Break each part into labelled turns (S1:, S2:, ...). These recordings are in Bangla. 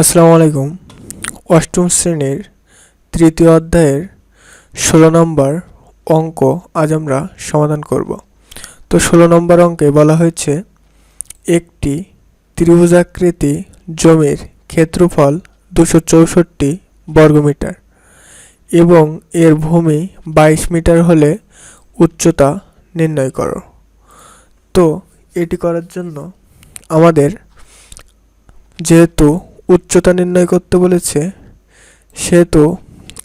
S1: আসসালামু আলাইকুম। অষ্টম শ্রেণির তৃতীয় অধ্যায়ের ষোলো নম্বর অঙ্ক আজ আমরা সমাধান করব। তো ষোলো নম্বর অঙ্কে বলা হয়েছে, একটি ত্রিভুজাকৃতি জমির ক্ষেত্রফল দুশো চৌষট্টি বর্গমিটার এবং এর ভূমি বাইশ মিটার হলে উচ্চতা নির্ণয় করো। তো এটি করার জন্য আমাদের যেহেতু উচ্চতা নির্ণয় করতে বলেছে, সেহেতু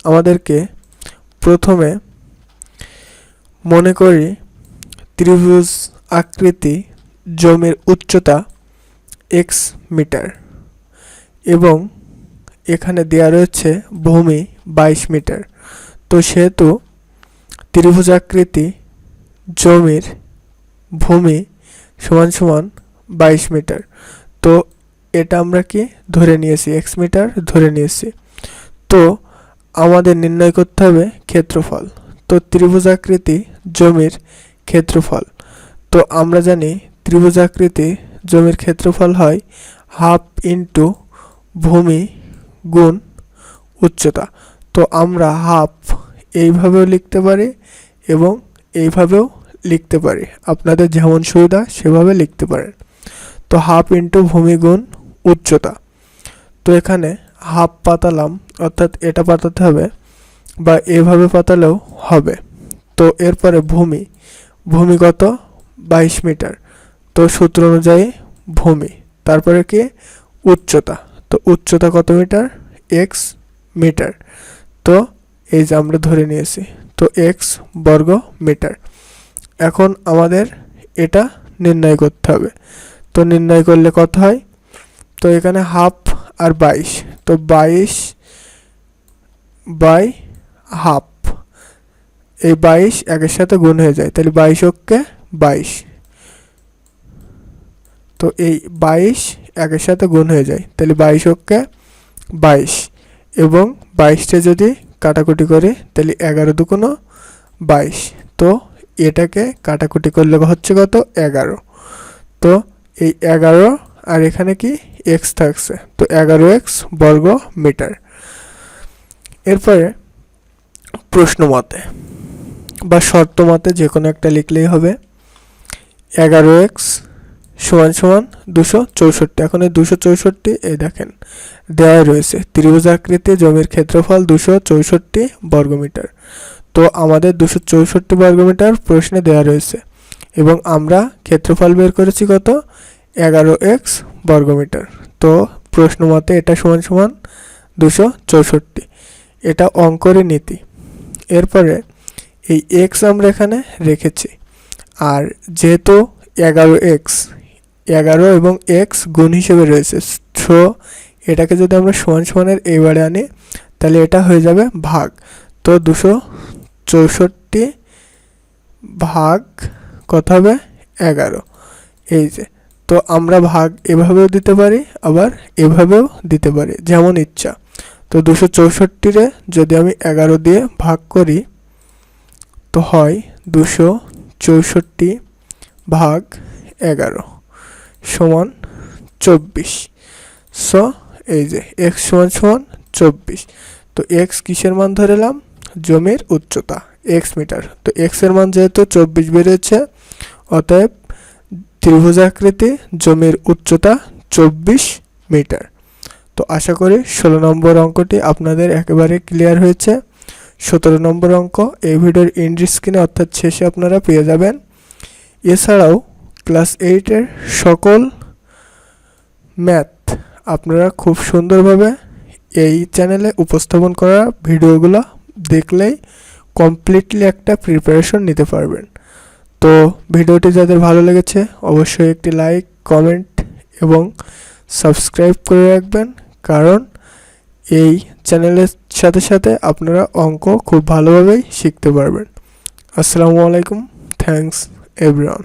S1: আমাদেরকে প্রথমে মনে করি ত্রিভুজ আকৃতি জমির উচ্চতা এক্স মিটার এবং এখানে দেওয়া রয়েছে ভূমি বাইশ মিটার। তো সেহেতু ত্রিভুজ আকৃতি জমির ভূমি সমান সমান বাইশ মিটার। তো এটা আমরা কি? ধরে নিয়েছি এক্স মিটার ধরে নিয়েছি। তো, আমাদের নির্ণয় করতে হবে ক্ষেত্রফল। তো, ত্রিভুজাকৃতি জমির ক্ষেত্রফল। তো, আমরা জানি ত্রিভুজাকৃতি জমির ক্ষেত্রফল হয় হাফ ইন্টু ভূমি গুণ উচ্চতা। তো, আমরা হাফ এইভাবেও লিখতে পারি এবং এইভাবেও লিখতে পারি। আপনাদের যেমন সুবিধা, সেভাবে লিখতে পারেন। তো, হাফ ইন্টু ভূমি গুণ উচ্চতা। তো এখানে হাফ পাতালাম, অর্থাৎ এটা পাতাতে হবে বা এভাবে পাতালেও হবে। তো এরপরে ভূমি। ভূমি কত? বাইশ মিটার। তো সূত্র অনুযায়ী ভূমি। তারপরে কি? উচ্চতা। তো উচ্চতা কত মিটার? X metre. তো এই যে আমরা ধরে নিয়েছি। তো এক্স বর্গ মিটার। এখন আমাদের এটা নির্ণয় করতে হবে। তো নির্ণয় করলে কত হয়? তো এখানে হাফ আর বাইশ। তো বাইশ বাই হাফ। এই বাইশ একের সাথে গুণ হয়ে যায়, তাহলে বাইশ অক্ষে বাইশ। তো এই বাইশ একের সাথে গুণ হয়ে যায়, তাহলে বাইশ অক্ষে বাইশ। এবং বাইশটা যদি কাটাকুটি করে, তাহলে এগারো দুগুণ বাইশ। তো এটাকে কাটাকুটি করলে হচ্ছে কত? এগারো। তো এই এগারো আর এখানে কি? এক্স থাকছে। তো এগারো এক্স বর্গ মিটার। এরপরে প্রশ্ন মতে বা শর্ত মতে যে কোনো একটা লিখলেই হবে। এগারো এক্স সমান সমান দুশো চৌষট্টি। এখন এই দুশো চৌষট্টি এই দেখেন, দেওয়া রয়েছে। ত্রিভুজ আকৃতি জমির ক্ষেত্রফল দুশো চৌষট্টি বর্গমিটার তো আমাদের দুশো চৌষট্টি বর্গমিটার প্রশ্নে দেওয়া রয়েছে। এবং আমরা ক্ষেত্রফল বের করেছি কত? এগারো এক্স বর্গমিটার। তো প্রশ্ন মতে এটা সমান সমান দুশো চৌষট্টি। এটা অঙ্করের নীতি। এরপরে এই এক্স আমরা এখানে রেখেছি। আর যেহেতু এগারো এক্স, এগারো এবং এক্স গুণ হিসেবে রয়েছে, সো এটাকে যদি আমরা সমান সমানের এইবারে আনি, তাহলে এটা হয়ে যাবে ভাগ। তো দুশো চৌষট্টি ভাগ কত হবে? এগারো। এই যে তো আমরা ভাগ এভাবেও দিতে পারি, আবার এভাবেও দিতে পারি, যেমন ইচ্ছা। তো দুশো চৌষট্টিরে যদি আমি এগারো দিয়ে ভাগ করি, তো হয় দুশো চৌষট্টি ভাগ এগারো সমান চব্বিশ। সো এই যে এক্স সমান সমান চব্বিশ। তো এক্স কিসের মান ধরেলাম জমির উচ্চতা, এক্স মিটার। তো এক্সের মান যেহেতু চব্বিশ বেড়েছে, অতএব ত্রিভুজাকৃতি জমির উচ্চতা চব্বিশ মিটার। তো আশা করি ষোলো নম্বর অঙ্কটি আপনাদের একেবারে ক্লিয়ার হয়েছে। সতেরো নম্বর অঙ্ক, এই ভিডিওর ইন্ড স্ক্রিনে অর্থাৎ শেষে আপনারা পেয়ে যাবেন। এছাড়াও ক্লাস এইটের সকল ম্যাথ আপনারা খুব সুন্দরভাবে এই চ্যানেলে উপস্থাপন করা ভিডিওগুলো দেখলেই কমপ্লিটলি একটা প্রিপারেশন নিতে পারবেন। তো ভিডিওটি যাদের ভালো লেগেছে, অবশ্যই একটি লাইক, কমেন্ট এবং সাবস্ক্রাইব করে রাখবেন। কারণ এই চ্যানেলের সাথে সাথে আপনারা অঙ্ক খুব ভালোভাবেই শিখতে পারবেন। আসসালামু আলাইকুম। Thanks everyone